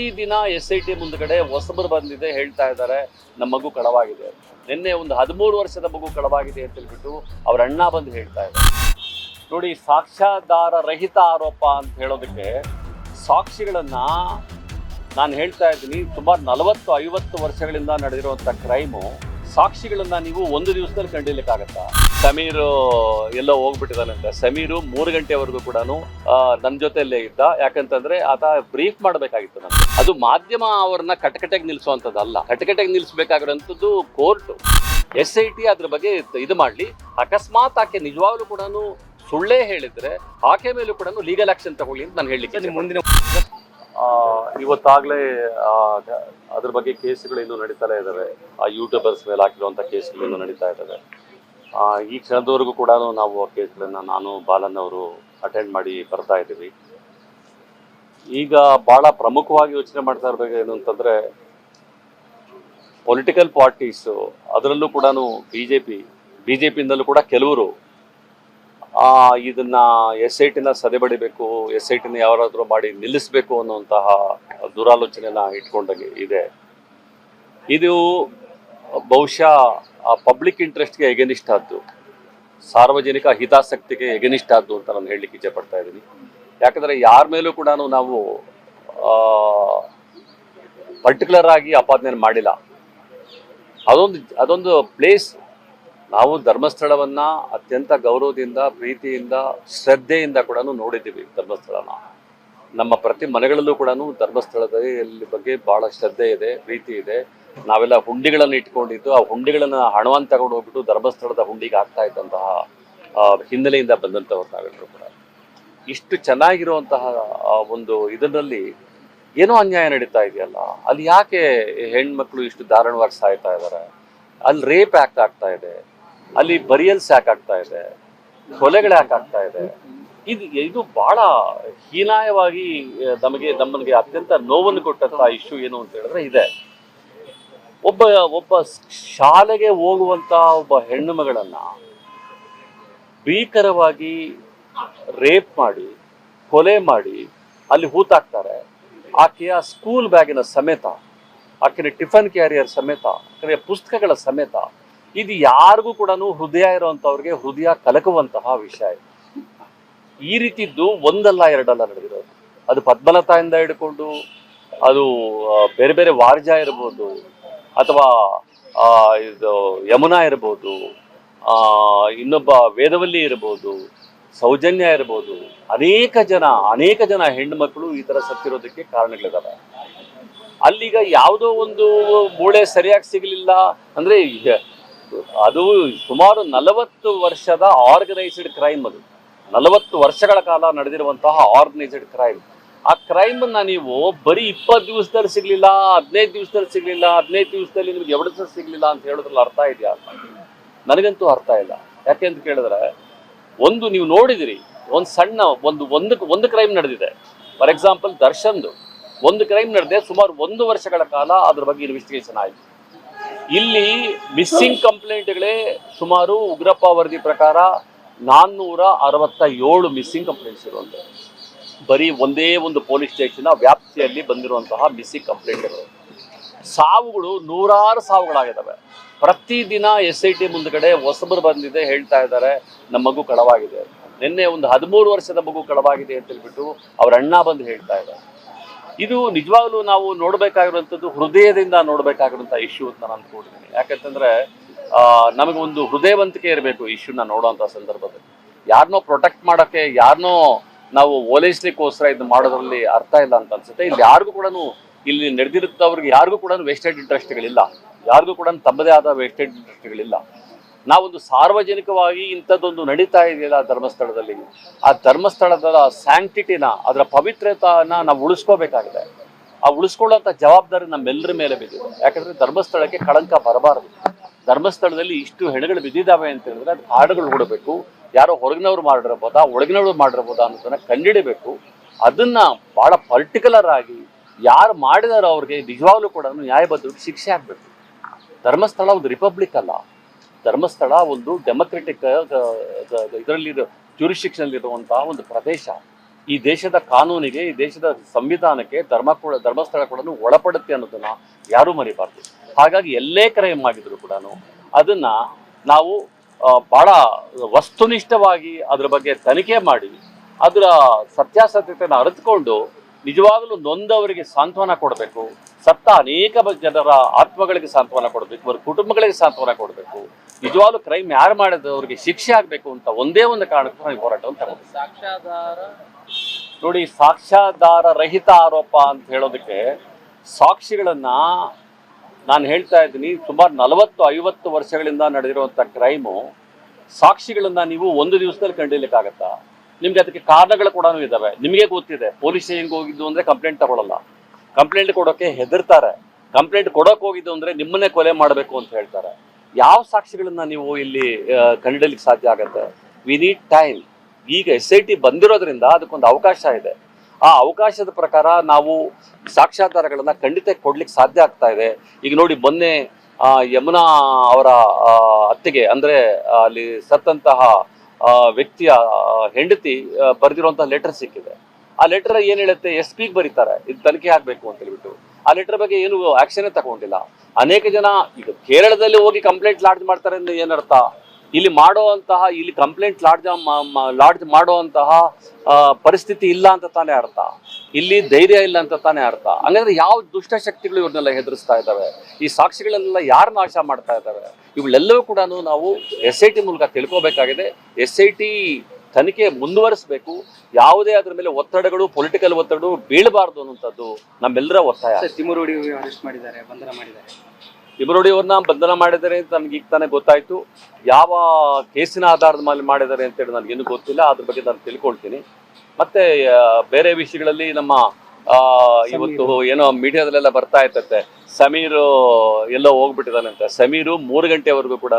ಪ್ರತಿದಿನ S I T ಮುಂದ್ಗಡೆ ಹೊಸಬರು ಬಂದಿದೆ ಹೇಳ್ತಾ ಇದ್ದಾರೆ, ನಮ್ಮ ಮಗು ಕಳವಾಗಿದೆ. ನಿನ್ನೆ ಒಂದು ಹದಿಮೂರು ವರ್ಷದ ಮಗು ಕಳವಾಗಿದೆ ಅಂತ ಹೇಳ್ಬಿಟ್ಟು ಅವ್ರ ಅಣ್ಣ ಬಂದು ಹೇಳ್ತಾ ಇದ್ದಾರೆ ನೋಡಿ, ಸಾಕ್ಷ್ಯಾಧಾರ ರಹಿತ ಆರೋಪ ಅಂತ ಹೇಳೋದಕ್ಕೆ ಸಾಕ್ಷಿಗಳನ್ನ ನಾನು ಹೇಳ್ತಾ ಇದ್ದೀನಿ, ಸುಮಾರು ನಲವತ್ತು ಐವತ್ತು ವರ್ಷಗಳಿಂದ ನಡೆದಿರುವಂಥ ಕ್ರೈಮು ಸಾಕ್ಷಿಗಳನ್ನ ನೀವು ಒಂದು ದಿವಸದಲ್ಲಿ ಕಂಡಿಲಿಕ್ಕಾಗತ್ತಾ ಸಮೀರ್ ಎಲ್ಲೋ ಹೋಗ್ಬಿಟ್ಟಿದ್ದಾನಂತೆ. ಸಮೀರು ಮೂರು ಗಂಟೆವರೆಗೂ ಕೂಡ ನನ್ನ ಜೊತೆಯಲ್ಲೇ ಇದ್ದ. ಯಾಕಂತಂದ್ರೆ ಆತ ಬ್ರೀಫ್ ಮಾಡಬೇಕಾಗಿತ್ತು ನನಗೆ. ಅದು ಮಾಧ್ಯಮ ಅವ್ರನ್ನ ಕಟಕಟೆಗೆ ನಿಲ್ಲಿಸುವಂಥದ್ದಲ್ಲ ಕಟಕಟೆಗೆ ನಿಲ್ಲಿಸಬೇಕಾಗಿರೋಂಥದ್ದು ಕೋರ್ಟ್. ಎಸ್ ಐ ಟಿ ಅದ್ರ ಬಗ್ಗೆ ಇದು ಮಾಡಲಿ. ಅಕಸ್ಮಾತ್ ಆಕೆ ನಿಜವಾಗ್ಲೂ ಕೂಡ ಸುಳ್ಳೇ ಹೇಳಿದ್ರೆ ಆಕೆ ಮೇಲೂ ಕೂಡ ಲೀಗಲ್ ಆಕ್ಷನ್ ತಗೊಳ್ಳಿ ಅಂತ ನಾನು ಹೇಳಲಿಕ್ಕೆ ಮುಂದಿನ ಇವತ್ತಾಗಲೇ ಅದ್ರ ಬಗ್ಗೆ ಕೇಸ್ಗಳು ಇನ್ನೂ ನಡೀತಾ ಇದ್ದಾವೆ ಆ ಯೂಟ್ಯೂಬರ್ಸ್ ಮೇಲೆ ಹಾಕಿರುವಂಥ ಕೇಸ್ಗಳು ಇನ್ನೂ ನಡೀತಾ ಇದ್ದಾವೆ ಈ ಕ್ಷಣದವರೆಗೂ ಕೂಡ ನಾವು ಆ ಕೇಸ್ಗಳನ್ನ ನಾನು, ಬಾಲನ್ ಅವರು ಅಟೆಂಡ್ ಮಾಡಿ ಬರ್ತಾ ಇದ್ದೀವಿ. ಈಗ ಭಾಳ ಪ್ರಮುಖವಾಗಿ ಯೋಚನೆ ಮಾಡ್ತಾ ಇರಬೇಕು ಏನು ಅಂತಂದರೆ ಪೊಲಿಟಿಕಲ್ ಪಾರ್ಟೀಸು ಅದರಲ್ಲೂ ಕೂಡ B J P B J ಪಿಯಿಂದಲೂ ಕೂಡ ಕೆಲವರು ಇದನ್ನ ಎಸ್ ಐ ಟಿನ ಸದೆಬಡಿಬೇಕು ಎಸ್ ಐ ಟಿನ ಯಾರಾದರೂ ಮಾಡಿ ನಿಲ್ಲಿಸಬೇಕು ಅನ್ನುವಂತಹ ದುರಾಲೋಚನೆನ ಇಟ್ಕೊಂಡಂಗೆ ಇದೆ. ಇದು ಬಹುಶಃ ಪಬ್ಲಿಕ್ ಇಂಟ್ರೆಸ್ಟ್ಗೆ ಎಗೆನಿಸ್ಟ್ ಆದ್ದು ಸಾರ್ವಜನಿಕ ಹಿತಾಸಕ್ತಿಗೆ ಎಗೆನಿಸ್ಟ್ ಆದ್ದು ಅಂತ ನಾನು ಹೇಳಲಿಕ್ಕೆ ಇಚ್ಛೆ ಪಡ್ತಾ ಇದ್ದೀನಿ. ಯಾಕಂದರೆ ಯಾರ ಮೇಲೂ ಕೂಡ ನಾವು ಪರ್ಟಿಕ್ಯುಲರ್ ಆಗಿ ಅಪಾದನೆ ಮಾಡಿಲ್ಲ. ಅದೊಂದು ಅದೊಂದು ಪ್ಲೇಸ್ ನಾವು ಧರ್ಮಸ್ಥಳವನ್ನ ಅತ್ಯಂತ ಗೌರವದಿಂದ, ಪ್ರೀತಿಯಿಂದ, ಶ್ರದ್ಧೆಯಿಂದ ಕೂಡ ನೋಡಿದ್ದೀವಿ ಧರ್ಮಸ್ಥಳನ. ನಮ್ಮ ಪ್ರತಿ ಮನೆಗಳಲ್ಲೂ ಕೂಡ ಧರ್ಮಸ್ಥಳದಲ್ಲಿ ಬಗ್ಗೆ ಬಹಳ ಶ್ರದ್ಧೆ ಇದೆ, ಪ್ರೀತಿ ಇದೆ. ನಾವೆಲ್ಲ ಹುಂಡಿಗಳನ್ನು ಇಟ್ಕೊಂಡಿದ್ದು, ಆ ಹುಂಡಿಗಳನ್ನ ಹಣವನ್ನು ತಗೊಂಡು ಹೋಗ್ಬಿಟ್ಟು ಧರ್ಮಸ್ಥಳದ ಹುಂಡಿಗೆ ಆಗ್ತಾ ಇದ್ದಂತಹ ಹಿನ್ನೆಲೆಯಿಂದ ಬಂದಂಥವ್ರು ನಾವೆಲ್ಲರೂ ಕೂಡ. ಇಷ್ಟು ಚೆನ್ನಾಗಿರುವಂತಹ ಒಂದು ಇದರಲ್ಲಿ ಏನೋ ಅನ್ಯಾಯ ನಡೀತಾ ಇದೆಯಲ್ಲ? ಅಲ್ಲಿ ಯಾಕೆ ಹೆಣ್ಮಕ್ಳು ಇಷ್ಟು ದಾರುಣವಾಗಿ ಸಾಯ್ತಾ ಇದ್ದಾರೆ ಅಲ್ಲಿ ರೇಪ್ ಆಕ್ಟ್ ಆಗ್ತಾ ಇದೆ. ಅಲ್ಲಿ ಬರಿಯಲ್ಸ್ ಯಾಕೆ ಆಗ್ತಾ ಇದೆ? ಕೊಲೆಗಳು ಆಗ್ತಾ ಇದೆ? ಇದು ಇದು ಬಹಳ ಹೀನಾಯವಾಗಿ ನಮಗೆ, ನಮ್ಮನಿಗೆ ಅತ್ಯಂತ ನೋವನ್ನು ಕೊಟ್ಟಂತ ಇಶ್ಯೂ ಏನು ಅಂತ ಹೇಳಿದ್ರೆ ಇದೆ. ಒಬ್ಬ ಒಬ್ಬ ಶಾಲೆಗೆ ಹೋಗುವಂತ ಒಬ್ಬ ಹೆಣ್ಣು ಮಗಳನ್ನ ಭೀಕರವಾಗಿ ರೇಪ್ ಮಾಡಿ, ಕೊಲೆ ಮಾಡಿ ಅಲ್ಲಿ ಹೂತಾಕ್ತಾರೆ. ಆಕೆಯ ಸ್ಕೂಲ್ ಬ್ಯಾಗಿನ ಸಮೇತ, ಆಕೆಯ ಟಿಫನ್ ಕ್ಯಾರಿಯರ್ ಸಮೇತ, ಆಕೆಯ ಪುಸ್ತಕಗಳ ಸಮೇತ ಇದು ಯಾರಿಗೂ ಕೂಡ ಹೃದಯ ಇರುವಂತವ್ರಿಗೆ ಹೃದಯ ಕಲಕುವಂತಹ ವಿಷಯ ಈ ರೀತಿದ್ದು ಒಂದಲ್ಲ ಎರಡಲ್ಲ ನಡೆದಿರೋದು. ಅದು ಪದ್ಮಲತಾಯಿಂದ ಹಿಡ್ಕೊಂಡು ಅದು ಬೇರೆ ಬೇರೆ ವಾರ್ಜ ಇರ್ಬೋದು, ಅಥವಾ ಇದು ಯಮುನಾ ಇರ್ಬೋದು ಇನ್ನೊಬ್ಬ ವೇದವಲ್ಲಿ ಇರ್ಬೋದು, ಸೌಜನ್ಯ ಇರ್ಬೋದು, ಅನೇಕ ಜನ ಅನೇಕ ಜನ ಹೆಣ್ಣುಮಕ್ಕಳು ಈ ಥರ ಸತ್ತಿರೋದಕ್ಕೆ ಕಾರಣಗಳಿದಾವೆ. ಅಲ್ಲಿಗ ಯಾವುದೋ ಒಂದು ಮೂಳೆ ಸರಿಯಾಗಿ ಸಿಗಲಿಲ್ಲ ಅಂದ್ರೆ ಅದು ಸುಮಾರು ನಲವತ್ತು ವರ್ಷದ ಆರ್ಗನೈಸ್ಡ್ ಕ್ರೈಮ್ ಅದು. ನಲವತ್ತು ವರ್ಷಗಳ ಕಾಲ ನಡೆದಿರುವಂತಹ ಆರ್ಗನೈಸ್ಡ್ ಕ್ರೈಮ್ ಆ ಕ್ರೈಮ್ ಅನ್ನ ನೀವು ಬರೀ ಇಪ್ಪತ್ತು ದಿವಸದಲ್ಲಿ ಸಿಗ್ಲಿಲ್ಲ, ಹದಿನೈದು ದಿವಸದಲ್ಲಿ ಸಿಗ್ಲಿಲ್ಲ, ಹದಿನೈದು ದಿವಸದಲ್ಲಿ ನಿಮ್ಗೆ ಎವಿಡೆನ್ಸ್ ಸಿಗ್ಲಿಲ್ಲ ಅಂತ ಹೇಳೋದ್ರಲ್ಲಿ ಅರ್ಥ ಇದೆಯಾ? ನನಗಂತೂ ಅರ್ಥ ಇಲ್ಲ. ಯಾಕೆ ಅಂತ ಕೇಳಿದ್ರೆ, ಒಂದು ನೀವು ನೋಡಿದಿರಿ, ಒಂದು ಸಣ್ಣ ಒಂದು ಒಂದು ಒಂದು ಕ್ರೈಮ್ ನಡೆದಿದೆ. ಫಾರ್ ಎಕ್ಸಾಂಪಲ್ ದರ್ಶನ್ದು. ಒಂದು ಕ್ರೈಮ್ ನಡೆದೆ ಸುಮಾರು ಒಂದು ವರ್ಷಗಳ ಕಾಲ ಅದ್ರ ಬಗ್ಗೆ ಇನ್ವೆಸ್ಟಿಗೇಷನ್ ಆಯಿತು. ಇಲ್ಲಿ ಮಿಸ್ಸಿಂಗ್ ಕಂಪ್ಲೇಂಟ್ಗಳೇ ಸುಮಾರು ಉಗ್ರಪ್ಪ ವರದಿ ಪ್ರಕಾರ ನಾನ್ನೂರ ಅರವತ್ತ ಏಳು ಮಿಸ್ಸಿಂಗ್ ಕಂಪ್ಲೇಂಟ್ಸ್ ಇರುವಂಥದ್ದು. ಬರೀ ಒಂದೇ ಒಂದು ಪೊಲೀಸ್ ಸ್ಟೇಷನ್ನ ವ್ಯಾಪ್ತಿಯಲ್ಲಿ ಬಂದಿರುವಂತಹ ಮಿಸ್ಸಿಂಗ್ ಕಂಪ್ಲೇಂಟ್ಗಳು ಸಾವುಗಳು ನೂರಾರು ಸಾವುಗಳಾಗಿದ್ದಾವೆ. ಪ್ರತಿದಿನ ಎಸ್ ಐ ಟಿ ಮುಂದ್ಗಡೆ ಹೊಸಬರು ಬಂದಿದೆ, ಹೇಳ್ತಾ ಇದ್ದಾರೆ, ನಮ್ಮ ಮಗು ಕಳವಾಗಿದೆ. ನಿನ್ನೆ ಒಂದು ಹದಿಮೂರು ವರ್ಷದ ಮಗು ಕಳವಾಗಿದೆ ಅಂತ ಹೇಳ್ಬಿಟ್ಟು ಅವ್ರ ಅಣ್ಣ ಬಂದು ಹೇಳ್ತಾ ಇದ್ದಾರೆ. ಇದು ನಿಜವಾಗ್ಲೂ ನಾವು ನೋಡಬೇಕಾಗಿರುವಂಥದ್ದು ಹೃದಯದಿಂದ ನೋಡಬೇಕಾಗಿರುವಂಥ ಇಶ್ಯೂ ಅಂತ ನಾನು ಅನ್ಕೊಂಡಿದ್ದೀನಿ ಯಾಕಂತಂದ್ರೆ ಆ, ನಮಗೆ ಒಂದು ಹೃದಯವಂತಿಕೆ ಇರಬೇಕು ಇಶ್ಯೂನ ನೋಡೋವಂಥ ಸಂದರ್ಭದಲ್ಲಿ. ಯಾರನ್ನೋ ಪ್ರೊಟೆಕ್ಟ್ ಮಾಡೋಕ್ಕೆ ಯಾರನ್ನೋ ನಾವು ಓಲೈಸ್ಲಿಕ್ಕೋಸ್ಕರ ಇದು ಮಾಡೋದ್ರಲ್ಲಿ ಅರ್ಥ ಇಲ್ಲ ಅಂತ ಅನ್ಸುತ್ತೆ. ಇಲ್ಲಿ ಯಾರಿಗೂ ಕೂಡ ಇಲ್ಲಿ ನಡೆದಿರುತ್ತವ್ರಿಗೆ ಯಾರಿಗೂ ಕೂಡ ವೆಸ್ಟೆಡ್ ಇಂಟ್ರೆಸ್ಟ್ಗಳಿಲ್ಲ ಯಾರಿಗೂ ಕೂಡ ತಮ್ಮದೇ ಆದ ವೆಸ್ಟೆಡ್ ಇಂಟ್ರೆಸ್ಟ್ಗಳಿಲ್ಲ ನಾವೊಂದು ಸಾರ್ವಜನಿಕವಾಗಿ ಇಂಥದ್ದೊಂದು ನಡೀತಾ ಇದೆಯಲ್ಲ ಧರ್ಮಸ್ಥಳದಲ್ಲಿ, ಆ ಧರ್ಮಸ್ಥಳದ ಸ್ಯಾಂಕ್ಟಿಟಿನ ಅದರ ಪವಿತ್ರತಾನ ನಾವು ಉಳಿಸ್ಕೋಬೇಕಾಗಿದೆ. ಆ ಉಳಿಸ್ಕೊಳ್ಳೋಂಥ ಜವಾಬ್ದಾರಿ ನಮ್ಮೆಲ್ಲರ ಮೇಲೆ ಬಿದ್ದಿದೆ. ಯಾಕಂದ್ರೆ ಧರ್ಮಸ್ಥಳಕ್ಕೆ ಕಳಂಕ ಬರಬಾರದು. ಧರ್ಮಸ್ಥಳದಲ್ಲಿ ಇಷ್ಟು ಹೆಣಗಳು ಬಿದ್ದಿದ್ದಾವೆ ಅಂತ ಹೇಳಿದ್ರೆ ಅದು ಹಾಡುಗಳು ಹುಡಬೇಕು ಯಾರೋ ಹೊರಗಿನವ್ರು ಮಾಡಿರ್ಬೋದಾ, ಒಳಗಿನವ್ರು ಮಾಡಿರ್ಬೋದಾ ಅನ್ನೋದನ್ನ ಕಂಡಿಡಿಬೇಕು ಅದನ್ನ ಬಹಳ ಪರ್ಟಿಕ್ಯುಲರ್ ಆಗಿ ಯಾರು ಮಾಡಿದಾರೋ ಅವ್ರಿಗೆ ನಿಜವಾಗ್ಲೂ ಕೂಡ ನ್ಯಾಯಬದ್ಧವಾಗಿ ಶಿಕ್ಷೆ ಆಗಬೇಕು. ಧರ್ಮಸ್ಥಳ ಒಂದು ರಿಪಬ್ಲಿಕ್ ಅಲ್ಲ. ಧರ್ಮಸ್ಥಳ ಒಂದು ಡೆಮೊಕ್ರೆಟಿಕ್ ಇದರಲ್ಲಿ ಜುರಿಸ್ಟಿಕ್ಷನ್ ಇರುವಂತಹ ಒಂದು ಪ್ರದೇಶ. ಈ ದೇಶದ ಕಾನೂನಿಗೆ, ಈ ದೇಶದ ಸಂವಿಧಾನಕ್ಕೆ ಧರ್ಮ ಕೂಡ, ಧರ್ಮಸ್ಥಳ ಕೂಡ ಒಳಪಡುತ್ತೆ ಅನ್ನೋದನ್ನ ಯಾರೂ ಮರಿಬಾರ್ದು. ಹಾಗಾಗಿ ಎಲ್ಲೇ ಕ್ರೈಮ್ ಮಾಡಿದ್ರು ಕೂಡ ಅದನ್ನ ನಾವು ಬಹಳ ವಸ್ತುನಿಷ್ಠವಾಗಿ ಅದ್ರ ಬಗ್ಗೆ ತನಿಖೆ ಮಾಡಿ, ಅದರ ಸತ್ಯಾಸತ್ಯತೆಯನ್ನು ಅರಿತುಕೊಂಡು ನಿಜವಾಗಲೂ ನೊಂದವರಿಗೆ ಸಾಂತ್ವನ ಕೊಡಬೇಕು. ಸತ್ತ ಅನೇಕ ಜನರ ಆತ್ಮಗಳಿಗೆ ಸಾಂತ್ವನ ಕೊಡಬೇಕು ಅವರ ಕುಟುಂಬಗಳಿಗೆ ಸಾಂತ್ವನ ಕೊಡಬೇಕು. ನಿಜವಾಗ್ಲೂ ಕ್ರೈಮ್ ಯಾರು ಮಾಡಿದ್ರು ಅವ್ರಿಗೆ ಶಿಕ್ಷೆ ಆಗಬೇಕು ಅಂತ ಒಂದೇ ಒಂದು ಕಾರಣಕ್ಕೂ ನಾವು ಹೋರಾಟ ಹೋರಾಟವನ್ನು ತಗೊಂಡಿದ್ದೀವಿ ಸಾಕ್ಷ್ಯಾಧಾರ. ನೋಡಿ ಸಾಕ್ಷ್ಯಾಧಾರ ರಹಿತ ಆರೋಪ ಅಂತ ಹೇಳೋದಕ್ಕೆ ಸಾಕ್ಷಿಗಳನ್ನ ನಾನು ಹೇಳ್ತಾ ಇದ್ದೀನಿ ಸುಮಾರು ನಲವತ್ತು ಐವತ್ತು ವರ್ಷಗಳಿಂದ ನಡೆದಿರುವಂಥ ಕ್ರೈಮು ಸಾಕ್ಷಿಗಳನ್ನ ನೀವು ಒಂದು ದಿವಸದಲ್ಲಿ ಕಂಡಿಲಿಕ್ಕಾಗತ್ತಾ ನಿಮ್ಗೆ ಅದಕ್ಕೆ ಕಾರಣಗಳು ಕೂಡ ಇದಾವೆ ನಿಮಗೆ ಗೊತ್ತಿದೆ ಪೊಲೀಸ್ ಸ್ಟೇಷನ್ಗೆ ಹೋಗಿದ್ದು ಅಂದ್ರೆ ಕಂಪ್ಲೇಂಟ್ ತಗೊಳ್ಳಲ್ಲ ಕಂಪ್ಲೇಂಟ್ ಕೊಡೋಕ್ಕೆ ಹೆದರ್ತಾರೆ. ಕಂಪ್ಲೇಂಟ್ ಕೊಡೋಕೆ ಹೋಗಿದ್ದು ಅಂದ್ರೆ ನಿಮ್ಮನ್ನೇ ಕೊಲೆ ಮಾಡಬೇಕು ಅಂತ ಹೇಳ್ತಾರೆ. ಯಾವ ಸಾಕ್ಷಿಗಳನ್ನ ನೀವು ಇಲ್ಲಿ ಕಂಡಿಡಲಿಕ್ಕೆ ಸಾಧ್ಯ ಆಗತ್ತೆ? ವಿ ನೀಡ್ ಟೈಮ್ ಈಗ ಎಸ್ ಐ ಟಿ ಬಂದಿರೋದ್ರಿಂದ ಅದಕ್ಕೊಂದು ಅವಕಾಶ ಇದೆ. ಆ ಅವಕಾಶದ ಪ್ರಕಾರ ನಾವು ಸಾಕ್ಷ್ಯಾಧಾರಗಳನ್ನ ಖಂಡಿತ ಕೊಡ್ಲಿಕ್ಕೆ ಸಾಧ್ಯ ಆಗ್ತಾ ಇದೆ. ಈಗ ನೋಡಿ, ಮೊನ್ನೆ ಯಮುನಾ ಅವರ ಅತ್ತಿಗೆ ಅಂದ್ರೆ ಅಲ್ಲಿ ಸತ್ತಂತಹ ವ್ಯಕ್ತಿಯ ಹೆಂಡತಿ ಬರೆದಿರುವಂತಹ ಲೆಟರ್ ಸಿಕ್ಕಿದೆ. ಆ ಲೆಟರ್ ಏನ್ ಹೇಳುತ್ತೆ? ಎಸ್ ಪಿಗೆ ಬರೀತಾರೆ. ಇದು ತನಿಖೆ ಆಗ್ಬೇಕು ಅಂತ ಹೇಳ್ಬಿಟ್ಟು. ಆ ಲೆಟರ್ ಬಗ್ಗೆ ಏನು ಆಕ್ಷನ್ ತಗೊಂಡಿಲ್ಲ. ಅನೇಕ ಜನ ಈಗ ಕೇರಳದಲ್ಲಿ ಹೋಗಿ ಕಂಪ್ಲೇಂಟ್ ಲಾಡ್ಜ್ ಮಾಡ್ತಾರೆ ಅಂದ್ರೆ ಏನರ್ಥ? ಇಲ್ಲಿ ಮಾಡುವಂತಹ, ಇಲ್ಲಿ ಕಂಪ್ಲೇಂಟ್ ಲಾಡ್ಜ್ ಲಾಡ್ಜ್ ಮಾಡುವಂತಹ ಪರಿಸ್ಥಿತಿ ಇಲ್ಲ ಅಂತ ತಾನೇ ಅರ್ಥ. ಇಲ್ಲಿ ಧೈರ್ಯ ಇಲ್ಲ ಅಂತ ತಾನೇ ಅರ್ಥ. ಹಂಗಂದ್ರೆ ಯಾವ ದುಷ್ಟಶಕ್ತಿಗಳು ಇವ್ರನ್ನೆಲ್ಲ ಹೆದರಿಸ್ತಾ ಇದ್ದಾವೆ? ಈ ಸಾಕ್ಷಿಗಳನ್ನೆಲ್ಲ ಯಾರು ನಾಶ ಮಾಡ್ತಾ ಇದ್ದಾವೆ? ಇವುಗಳೆಲ್ಲವೂ ಕೂಡ ನಾವು ಎಸ್ ಐ ಟಿ ಮೂಲಕ ತಿಳ್ಕೋಬೇಕಾಗಿದೆ. ಎಸ್ ಐ ಟಿ ತನಿಖೆ ಮುಂದುವರಿಸಬೇಕು ಯಾವುದೇ ಅದ್ರ ಮೇಲೆ ಒತ್ತಡಗಳು ಪೊಲಿಟಿಕಲ್ ಒತ್ತಡಗಳು ಬೀಳಬಾರ್ದು ಅನ್ನುವಂಥದ್ದು ನಮ್ಮೆಲ್ಲರ ಒತ್ತಾಯ. ತಿಮುರುಡಿ ಅರೆಸ್ಟ್ ಮಾಡಿದ್ದಾರೆ ಬಂಧನ ಮಾಡಿದ್ದಾರೆ. ಇಮರೋಡಿ ಅವ್ರನ್ನ ಬಂಧನ ಮಾಡಿದ್ದಾರೆ ಅಂತ ನನಗೆ ಈಗ ತಾನೇ ಗೊತ್ತಾಯ್ತು. ಯಾವ ಕೇಸಿನ ಆಧಾರದ ಮೇಲೆ ಮಾಡಿದ್ದಾರೆ ಅಂತೇಳಿ ನನಗೇನು ಗೊತ್ತಿಲ್ಲ. ಅದ್ರ ಬಗ್ಗೆ ನಾನು ತಿಳ್ಕೊಳ್ತೀನಿ. ಮತ್ತೆ ಬೇರೆ ವಿಷಯಗಳಲ್ಲಿ ನಮ್ಮ ಇವತ್ತು ಏನೋ ಮೀಡಿಯಾದಲ್ಲೆಲ್ಲ ಬರ್ತಾ ಇರ್ತತೆ. ಸಮೀರ್ ಎಲ್ಲೋ ಹೋಗ್ಬಿಟ್ಟಿದ್ದಾನಂತೆ ಸಮೀರು ಮೂರು ಗಂಟೆವರೆಗೂ ಕೂಡ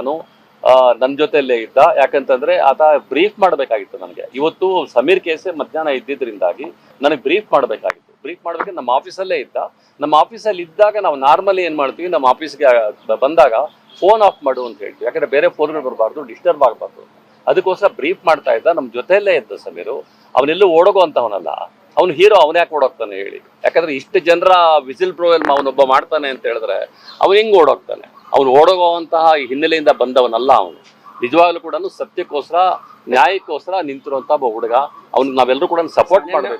ನನ್ನ ಜೊತೆಯಲ್ಲೇ ಇದ್ದ. ಯಾಕಂತಂದ್ರೆ ಆತ ಬ್ರೀಫ್ ಮಾಡಬೇಕಾಗಿತ್ತು ನನಗೆ. ಇವತ್ತು ಸಮೀರ್ ಕೇಸೆ ಮಧ್ಯಾಹ್ನ ಇದ್ದಿದ್ರಿಂದಾಗಿ ನನಗೆ ಬ್ರೀಫ್ ಮಾಡಬೇಕಾಗಿತ್ತು. ಬ್ರೀಫ್ ಮಾಡೋದಕ್ಕೆ ನಮ್ಮ ಆಫೀಸಲ್ಲೇ ಇದ್ದ. ನಮ್ಮ ಆಫೀಸಲ್ಲಿ ಇದ್ದಾಗ ನಾವು ನಾರ್ಮಲಿ ಏನು ಮಾಡ್ತೀವಿ, ನಮ್ಮ ಆಫೀಸ್ಗೆ ಬಂದಾಗ ಫೋನ್ ಆಫ್ ಮಾಡು ಅಂತ ಹೇಳ್ತೀವಿ. ಯಾಕಂದ್ರೆ ಬೇರೆ ಫೋನ್ಗಳು ಬರಬಾರ್ದು ಡಿಸ್ಟರ್ಬ್ ಆಗಬಾರ್ದು. ಅದಕ್ಕೋಸ್ಕರ ಬ್ರೀಫ್ ಮಾಡ್ತಾ ಇದ್ದ. ನಮ್ಮ ಜೊತೆಯಲ್ಲೇ ಇದ್ದ ಸಮೀರು. ಅವನೆಲ್ಲೂ ಓಡೋಗುವಂತವನಲ್ಲ. ಅವನು ಹೀರೋ ಅವನ ಯಾಕೆ ಓಡೋಗ್ತಾನೆ ಹೇಳಿ. ಯಾಕಂದ್ರೆ ಇಷ್ಟು ಜನರ ವಿಸಿಲ್ ಪ್ರೋವೆಲ್ ಅವನೊಬ್ಬ ಮಾಡ್ತಾನೆ ಅಂತ ಹೇಳಿದ್ರೆ ಅವನು ಹೆಂಗ್ ಓಡೋಗ್ತಾನೆ? ಅವನು ಓಡೋಗುವಂತಹ ಹಿನ್ನೆಲೆಯಿಂದ ಬಂದವನಲ್ಲ ಅವನು. ನಿಜವಾಗ್ಲೂ ಕೂಡ ಸತ್ಯಕ್ಕೋಸ್ಕರ ನ್ಯಾಯಕ್ಕೋಸ್ಕರ ನಿಂತಿರುವಂತ ಒಬ್ಬ ಹುಡುಗ. ಅವ್ನಿಗೆ ನಾವೆಲ್ಲರೂ ಕೂಡ ಸಪೋರ್ಟ್ ಮಾಡಬೇಕು.